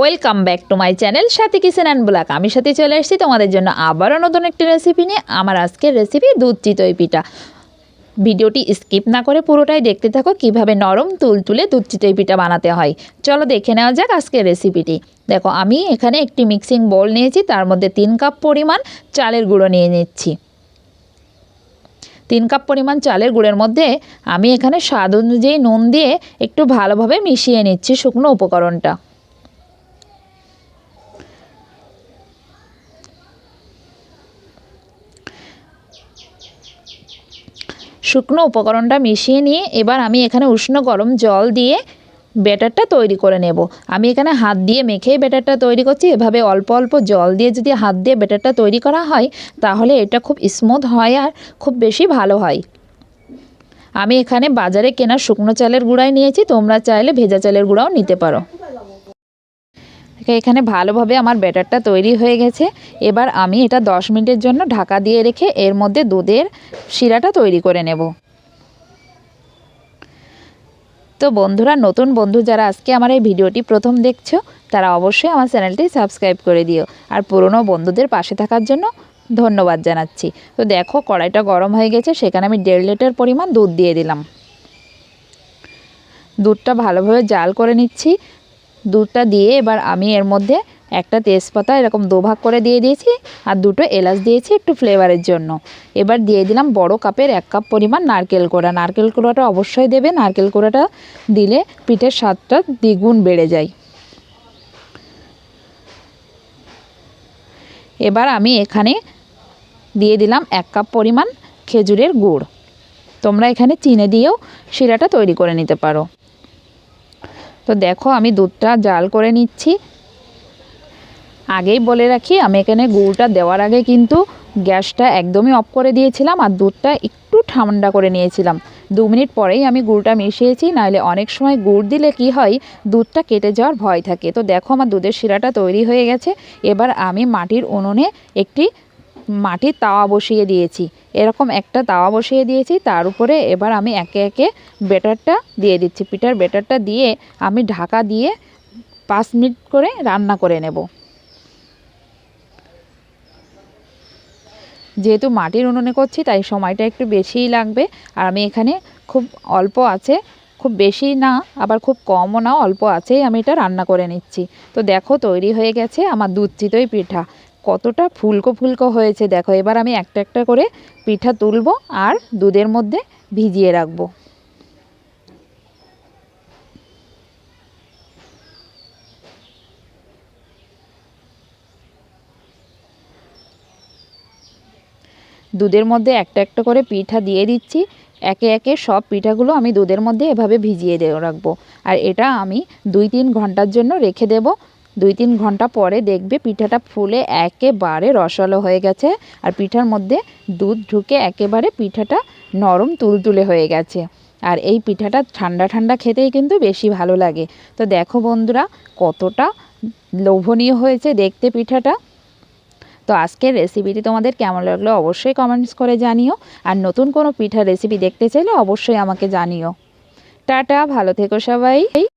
Welcome back to my channel Sathi kitchen and vlog আমি সাথে চলে এসেছি তোমাদের জন্য আবারও নতুন একটি রেসিপি নিয়ে। আমার আজকের রেসিপি দুধ চিতই পিঠা ভিডিওটি স্কিপ না করে পুরোটাই দেখতে থাকো, কীভাবে নরম তুলতুলে দুধ চিতই পিঠা বানাতে হয়। চলো দেখে নেওয়া যাক আজকের রেসিপিটি দেখো, আমি এখানে একটি মিক্সিং বোল নিয়েছি, তার মধ্যে তিন কাপ পরিমাণ চালের গুঁড়ো নিয়ে নিচ্ছি। তিন কাপ পরিমাণ চালের গুঁড়ের মধ্যে আমি এখানে স্বাদ অনুযায়ী নুন দিয়ে একটু ভালোভাবে মিশিয়ে নিচ্ছি শুকনো উপকরণটা। শুকনো উপকরণটা মিশিয়ে নিয়ে এবার আমি এখানে উষ্ণ গরম জল দিয়ে ব্যাটারটা তৈরি করে নেব। আমি এখানে হাত দিয়ে মেখেই ব্যাটারটা তৈরি করছি। এভাবে অল্প অল্প জল দিয়ে যদি হাত দিয়ে ব্যাটারটা তৈরি করা হয়, তাহলে এটা খুব স্মুথ হয় আর খুব বেশি ভালো হয়। আমি এখানে বাজারে কেনা শুকনো চালের গুঁড়াই নিয়েছি। তোমরা চাইলে ভেজা চালের গুঁড়াও নিতে পারো। এখানে ভালোভাবে আমার ব্যাটারটা তৈরি হয়ে গেছে। এবার আমি এটা দশ মিনিটের জন্য ঢাকা দিয়ে রেখে এর মধ্যে দুধের শিরাটা তৈরি করে নেব। তো বন্ধুরা, নতুন বন্ধু যারা আজকে আমার এই ভিডিওটি প্রথম দেখছ, তারা অবশ্যই আমার চ্যানেলটি সাবস্ক্রাইব করে দিও। আর পুরনো বন্ধুদের পাশে থাকার জন্য ধন্যবাদ জানাচ্ছি। তো দেখো, কড়াইটা গরম হয়ে গেছে, সেখানে আমি দেড় লিটার পরিমাণ দুধ দিয়ে দিলাম। দুধটা ভালোভাবে জাল করে নিচ্ছি। দুধটা দিয়ে এবার আমি এর মধ্যে একটা তেজপাতা এরকম দুভাগ করে দিয়ে দিয়েছি আর দুটো এলাচ দিয়েছি একটু ফ্লেভারের জন্য। এবার দিয়ে দিলাম বড় কাপের এক কাপ পরিমাণ নারকেল কোড়া। নারকেল কোড়াটা অবশ্যই দেবে। নারকেল কোড়াটা দিলে পিঠের স্বাদটা দ্বিগুণ বেড়ে যায়। এবার আমি এখানে দিয়ে দিলাম এক কাপ পরিমাণ খেজুরের গুড়। তোমরা এখানে চিনে দিয়েও শিরাটা তৈরি করে নিতে পারো। তো দেখো, আমি দুধটা জাল করে নিচ্ছি। আগেই বলে রাখি, আমি এখানে গুড়টা দেওয়ার আগে কিন্তু গ্যাসটা একদমই অফ করে দিয়েছিলাম আর দুধটা একটু ঠান্ডা করে নিয়েছিলাম। দু মিনিট পরেই আমি গুড়টা মিশিয়েছি, নাহলে অনেক সময় গুড় দিলে কি হয়, দুধটা কেটে যাওয়ার ভয় থাকে। তো দেখো, আমার দুধের শিরাটা তৈরি হয়ে গেছে। এবার আমি মাটির উনুনে একটি মাটির তাওয়া বসিয়ে দিয়েছি। এরকম একটা তাওয়া বসিয়ে দিয়েছি, তার উপরে এবার আমি একে একে বেটারটা দিয়ে দিচ্ছি। পিঠার বেটারটা দিয়ে আমি ঢাকা দিয়ে পাঁচ মিনিট করে রান্না করে নেব। যেহেতু মাটির উনুনে করছি, তাই সময়টা একটু বেশিই লাগবে। আর আমি এখানে খুব অল্প আছে, খুব বেশি না, আবার খুব কমও না, অল্প আছেই আমি এটা রান্না করে নিচ্ছি। তো দেখো, তৈরি হয়ে গেছে আমার দুধ চিতই পিঠা। কতটা ফুলকো ফুলকো হয়েছে দেখো, এবার আমি একটা একটা করে পিঠা তুলবো আর দুধের মধ্যে ভিজিয়ে রাখব। দুধের মধ্যে একটা একটা করে পিঠা দিয়ে দিচ্ছি, একে একে সব পিঠাগুলো আমি দুধের মধ্যে এভাবে ভিজিয়ে দিয়ে রাখব। আর এটা আমি দুই তিন ঘণ্টার জন্য রেখে দেব দুই তিন ঘণ্টা পরে দেখবে পিঠাটা ফুলে একেবারে রসালো হয়ে গেছে আর পিঠার মধ্যে দুধ ঢুকে একেবারে পিঠাটা নরম তুলতুলে হয়ে গেছে। আর এই পিঠাটা ঠান্ডা ঠান্ডা খেতেই কিন্তু বেশি ভালো লাগে। তো দেখো বন্ধুরা, কতটা লোভনীয় হয়েছে দেখতে পিঠাটা। তো আজকের রেসিপিটি তোমাদের কেমন লাগল অবশ্যই কমেন্টস করে জানিও। আর নতুন কোনো পিঠার রেসিপি দেখতে চাইলে অবশ্যই আমাকে জানিও। টাটা, ভালো থেকো সবাই।